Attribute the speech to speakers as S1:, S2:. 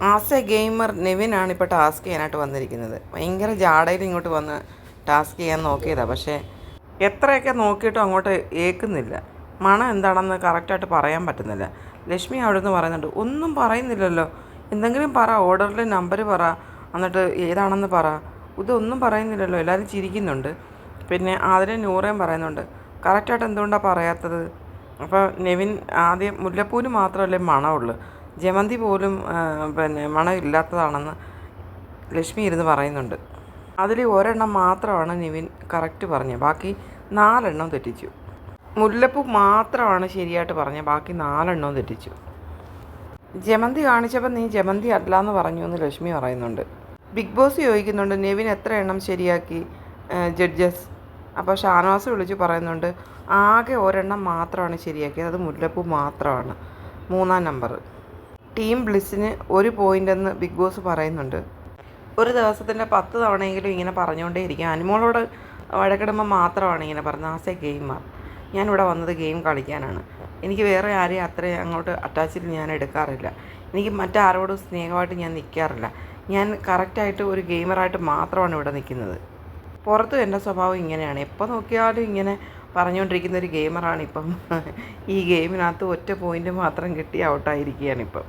S1: As a gamer നെവിനാണ് ഇപ്പോൾ task ചെയ്യാനായിട്ട് വന്നിരിക്കുന്നത്. ഭയങ്കര ജാടയിൽ ഇങ്ങോട്ട് വന്ന് ടാസ്ക് ചെയ്യാൻ നോക്കിയതാണ് പക്ഷേ എത്രയൊക്കെ നോക്കിയിട്ടും അങ്ങോട്ട് ഏക്കുന്നില്ല. മണം എന്താണെന്ന് കറക്റ്റായിട്ട് പറയാൻ പറ്റുന്നില്ല. ലക്ഷ്മി അവിടെ നിന്ന് പറയുന്നുണ്ട് ഒന്നും പറയുന്നില്ലല്ലോ. എന്തെങ്കിലും പറ ഓർഡറിൽ നമ്പർ പറ എന്നിട്ട് ഏതാണെന്ന് പറ. ഇതൊന്നും പറയുന്നില്ലല്ലോ. എല്ലാവരും ചിരിക്കുന്നുണ്ട്. പിന്നെ അതിന് നൂറേം പറയുന്നുണ്ട് കറക്റ്റായിട്ട് എന്തുകൊണ്ടാണ് പറയാത്തത്? അപ്പോൾ നെവിൻ ആദ്യം മുല്ലപ്പൂവിന് മാത്രമല്ലേ മണമുള്ളൂ ജമന്തി പോലും പിന്നെ മണമില്ലാത്തതാണെന്ന് ലക്ഷ്മി ഇരുന്ന് പറയുന്നുണ്ട്. അതിൽ ഒരെണ്ണം മാത്രമാണ് നിവിൻ കറക്റ്റ് പറഞ്ഞത്. ബാക്കി നാലെണ്ണം തെറ്റിച്ചു. മുല്ലപ്പൂ മാത്രമാണ് ശരിയായിട്ട് പറഞ്ഞത്. ബാക്കി നാലെണ്ണവും തെറ്റിച്ചു. ജമന്തി കാണിച്ചപ്പോൾ നീ ജമന്തി അല്ല എന്ന് പറഞ്ഞു എന്ന് ലക്ഷ്മി പറയുന്നുണ്ട്. ബിഗ് ബോസ് ചോദിക്കുന്നുണ്ട് നെവിൻ എത്ര എണ്ണം ശരിയാക്കി ജഡ്ജസ്? അപ്പോൾ ഷാനവാസ് വിളിച്ച് പറയുന്നുണ്ട് ആകെ ഒരെണ്ണം മാത്രമാണ് ശരിയാക്കിയത്. അത് മുല്ലപ്പൂ മാത്രമാണ്. മൂന്നാം നമ്പർ ടീം ബ്ലിസ്സിന് ഒരു പോയിന്റ് എന്ന് ബിഗ് ബോസ് പറയുന്നുണ്ട്. ഒരു ദിവസത്തിന്റെ പത്ത് തവണയെങ്കിലും ഇങ്ങനെ പറഞ്ഞുകൊണ്ടേ ഇരിക്കും അനുമോളോട് വഴക്കിടുമ്പോൾ മാത്രമാണ് ഇങ്ങനെ പറഞ്ഞത്. As a gamer. ഞാനിവിടെ വന്നത് ഗെയിം കളിക്കാനാണ്. എനിക്ക് വേറെ ആരെയും അത്രയും അങ്ങോട്ട് അറ്റാച്ചിൽ ഞാൻ എടുക്കാറില്ല. എനിക്ക് മറ്റാരോടും സ്നേഹമായിട്ട് ഞാൻ നിൽക്കാറില്ല ഞാൻ കറക്റ്റായിട്ട് ഒരു ഗെയിമറായിട്ട് മാത്രമാണ് ഇവിടെ നിൽക്കുന്നത്. പുറത്തും എന്റെ സ്വഭാവം ഇങ്ങനെയാണ്. എപ്പോൾ നോക്കിയാലും ഇങ്ങനെ പറഞ്ഞുകൊണ്ടിരിക്കുന്ന ഒരു ഗെയിമറാണ് ഇപ്പം. ഈ ഗെയിമിനകത്ത് ഒറ്റ പോയിന്റ് മാത്രം കിട്ടി ഔട്ടായിരിക്കുകയാണ് ഇപ്പം.